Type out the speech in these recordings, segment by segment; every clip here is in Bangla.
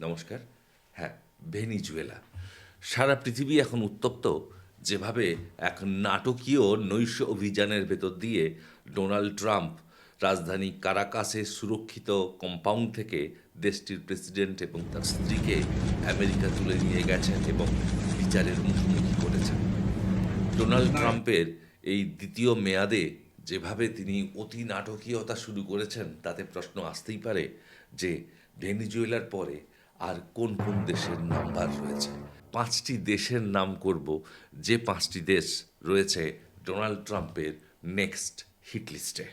নমস্কার। হ্যাঁ ভেনিজুয়েলা। সারা পৃথিবী এখন উত্তপ্ত, যেভাবে এক নাটকীয় নৈশ অভিযানের ভেতর দিয়ে ডোনাল্ড ট্রাম্প রাজধানী কারাকাসে সুরক্ষিত কম্পাউন্ড থেকে দেশটির প্রেসিডেন্ট এবং তার স্ত্রীকে আমেরিকা তুলে নিয়ে গেছেন এবং বিচারের মুখোমুখি করেছেন। ডোনাল্ড ট্রাম্পের এই দ্বিতীয় মেয়াদে যেভাবে তিনি অতি নাটকীয়তা শুরু করেছেন, তাতে প্রশ্ন আসতেই পারে যে ভেনিজুয়েলার পরে আর কোন কোন দেশের নাম্বার রয়েছে? পাঁচটি দেশের নাম করব। যে পাঁচটি দেশ রয়েছে ডোনাল্ড ট্রাম্পের নেক্সট হিট লিস্টে।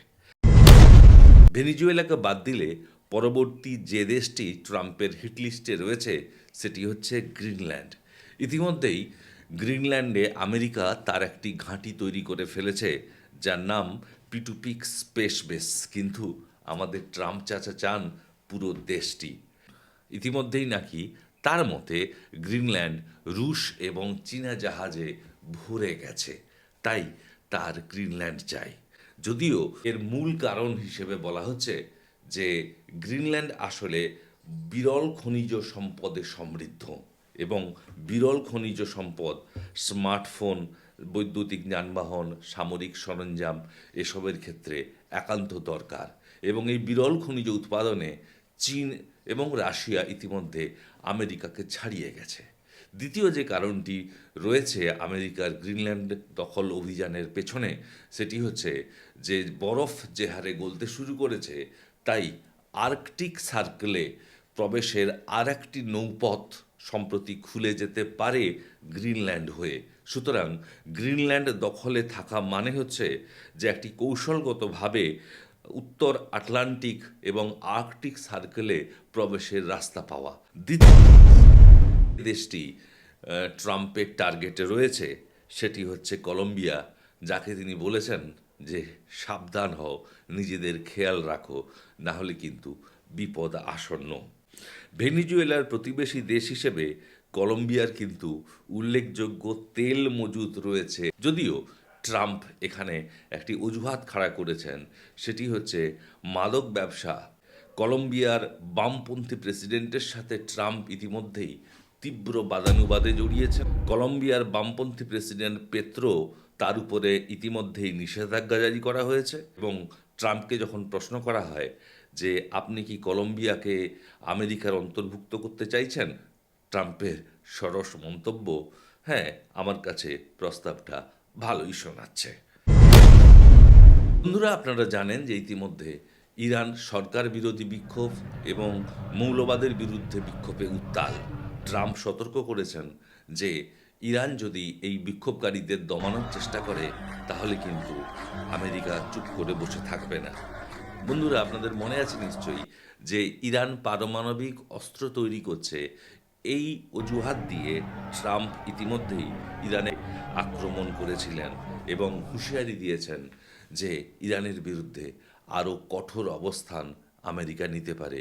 ভেনিজুয়েলাকে বাদ দিলে পরবর্তী যে দেশটি ট্রাম্পের হিট লিস্টে রয়েছে, সেটি হচ্ছে গ্রিনল্যান্ড। ইতিমধ্যেই গ্রিনল্যান্ডে আমেরিকা তার একটি ঘাঁটি তৈরি করে ফেলেছে, যার নাম পিটুপিক স্পেস বেস। কিন্তু আমাদের ট্রাম্প চাচা চান পুরো দেশটি ইতিমধ্যেই নাকি তার মতে গ্রিনল্যান্ড, রুশ এবং চীনা জাহাজে ভরে গেছে। তাই তার গ্রিনল্যান্ড চাই। যদিও এর মূল কারণ হিসেবে বলা হচ্ছে যে গ্রিনল্যান্ড আসলে বিরল খনিজ সম্পদে সমৃদ্ধ এবং বিরল খনিজ সম্পদ, স্মার্টফোন, বৈদ্যুতিক যানবাহন, সামরিক সরঞ্জাম এসবের ক্ষেত্রে একান্ত দরকার এবং এই বিরল খনিজ উৎপাদনে চীন এবং রাশিয়া ইতিমধ্যে আমেরিকাকে ছাড়িয়ে গেছে। দ্বিতীয় যে কারণটি রয়েছে আমেরিকার গ্রিনল্যান্ড দখল অভিযানের পেছনে, সেটি হচ্ছে যে বরফ যে হারে গলতে শুরু করেছে, তাই আর্কটিক সার্কেলে প্রবেশের আর একটি নৌপথ সম্প্রতি খুলে যেতে পারে গ্রিনল্যান্ড হয়ে। সুতরাং গ্রিনল্যান্ড দখলে থাকা মানে হচ্ছে যে একটি কৌশলগতভাবে উত্তর আটলান্টিক এবং আর্কটিক সার্কেলে প্রবেশের রাস্তা পাওয়া। দ্বিতীয় দেশটি ট্রাম্পের টার্গেটে রয়েছে, সেটি হচ্ছে কলম্বিয়া, যাকে তিনি বলেছেন যে, সাবধান হও, নিজেদের খেয়াল রাখো না হলে কিন্তু বিপদ আসন্ন। ভেনিজুয়েলার প্রতিবেশী দেশ হিসেবে কলম্বিয়ার কিন্তু উল্লেখযোগ্য তেল মজুত রয়েছে। যদিও ট্রাম্প এখানে একটি অজুহাত খাড়া করেছেন। সেটি হচ্ছে মাদক ব্যবসা। কলম্বিয়ার বামপন্থী প্রেসিডেন্টের সাথে ট্রাম্প ইতিমধ্যেই তীব্র বাদানুবাদে জড়িয়েছেন। কলম্বিয়ার বামপন্থী প্রেসিডেন্ট পেত্রো তার উপরে ইতিমধ্যেই নিষেধাজ্ঞা জারি করা হয়েছে এবং ট্রাম্পকে যখন প্রশ্ন করা হয় যে, আপনি কি কলম্বিয়াকে আমেরিকার অন্তর্ভুক্ত করতে চাইছেন? ট্রাম্পের সরস মন্তব্য হ্যাঁ আমার কাছে প্রস্তাবটা ভালোই শোনাচ্ছে। বন্ধুরা, আপনারা জানেন যে ইতিমধ্যে ইরান সরকার বিরোধী বিক্ষোভ এবং মৌলবাদের বিরুদ্ধে বিক্ষোভে উত্তাল। ট্রাম্প সতর্ক করেছেন যে ইরান যদি এই বিক্ষোভকারীদের দমানোর চেষ্টা করে, তাহলে কিন্তু আমেরিকা চুপ করে বসে থাকবে না। বন্ধুরা, আপনাদের মনে আছে নিশ্চয়ই যে ইরান পারমাণবিক অস্ত্র তৈরি করছে এই অজুহাত দিয়ে ট্রাম্প ইতিমধ্যেই ইরানে আক্রমণ করেছিলেন এবং হুঁশিয়ারি দিয়েছেন যে ইরানের বিরুদ্ধে আরও কঠোর অবস্থান আমেরিকা নিতে পারে।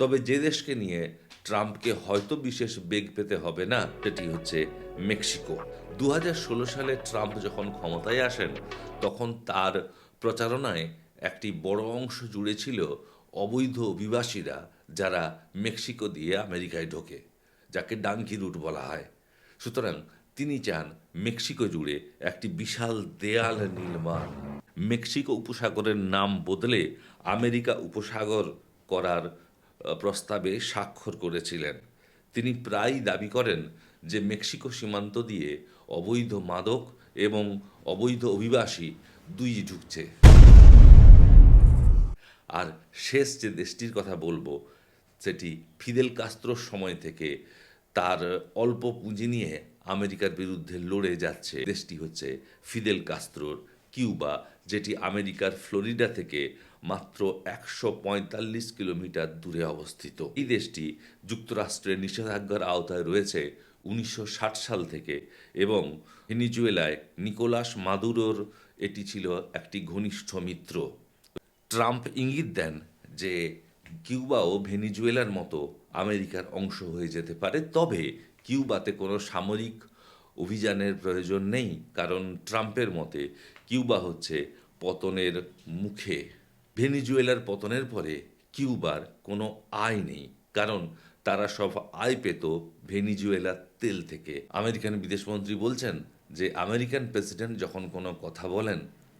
তবে যে দেশকে নিয়ে ট্রাম্পকে হয়তো বিশেষ বেগ পেতে হবে না, সেটি হচ্ছে মেক্সিকো। দু হাজার ষোলো সালে ট্রাম্প যখন ক্ষমতায় আসেন, তখন তার প্রচারণায় একটি বড় অংশ জুড়ে ছিল অবৈধ অভিবাসীরা যারা মেক্সিকো দিয়ে আমেরিকায় ঢোকে, যাকে ডাঙ্কি রুট বলা হয়। সুতরাং তিনি চান মেক্সিকো জুড়ে একটি বিশাল দেয়াল নির্মাণ। মেক্সিকো উপসাগরের নাম বদলে আমেরিকা উপসাগর করার প্রস্তাবে স্বাক্ষর করেছিলেন। তিনি প্রায়ই দাবি করেন যে মেক্সিকো সীমান্ত দিয়ে অবৈধ মাদক এবং অবৈধ অভিবাসী দুই ঢুকছে আর শেষ যে দেশটির কথা বলব সেটি ফিদেল কাস্ত্রোর সময় থেকে তার অল্প পুঁজি নিয়ে আমেরিকার বিরুদ্ধে লড়ে যাচ্ছে। দেশটি হচ্ছে ফিদেল কাস্ত্রোর কিউবা, যেটি আমেরিকার ফ্লোরিডা থেকে মাত্র একশো পঁয়তাল্লিশ কিলোমিটার দূরে অবস্থিত। এই দেশটি যুক্তরাষ্ট্রের নিষেধাজ্ঞার আওতায় রয়েছে উনিশশো ষাট সাল থেকে এবং ভেনিজুয়েলায় নিকোলাস মাদুরোর এটি ছিল একটি ঘনিষ্ঠ মিত্র। ট্রাম্প ইঙ্গিত দেন যে কিউবাও ভেনিজুয়েলার মতো আমেরিকার অংশ হয়ে যেতে পারে, তবে কিউবাতে কোনো সামরিক অভিযানের প্রয়োজন নেই, কারণ ট্রাম্পের মতে কিউবা হচ্ছে পতনের মুখে। ভেনিজুয়েলার পতনের পরে কিউবার কোনো আয় নেই, কারণ তারা সব আয় পেত ভেনিজুয়েলার তেল থেকে। আমেরিকান বিদেশমন্ত্রী বলছেন যে, আমেরিকান প্রেসিডেন্ট যখন কোনো কথা বলেন,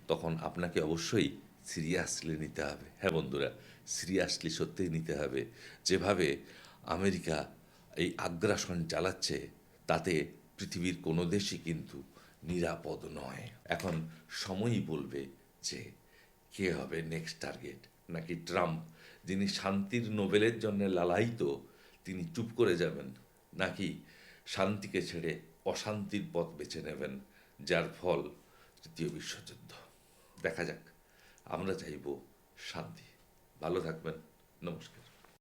তখন আপনাকে অবশ্যই সিরিয়াসলি নিতে হবে। হ্যাঁ বন্ধুরা সিরিয়াসলি সত্যিই নিতে হবে। যেভাবে আমেরিকা এই আগ্রাসন চালাচ্ছে, তাতে পৃথিবীর কোনো দেশই কিন্তু নিরাপদ নয়। এখন সময়ই বলবে যে কে হবে নেক্সট টার্গেট নাকি ট্রাম্প, যিনি শান্তির নোবেলের জন্য লালায়িত, তিনি চুপ করে যাবেন? নাকি শান্তিকে ছেড়ে অশান্তির পথ বেছে নেবেন, যার ফল তৃতীয় বিশ্বযুদ্ধ? দেখা যাক। আমরা চাইব শান্তি। ভালো থাকবেন নমস্কার।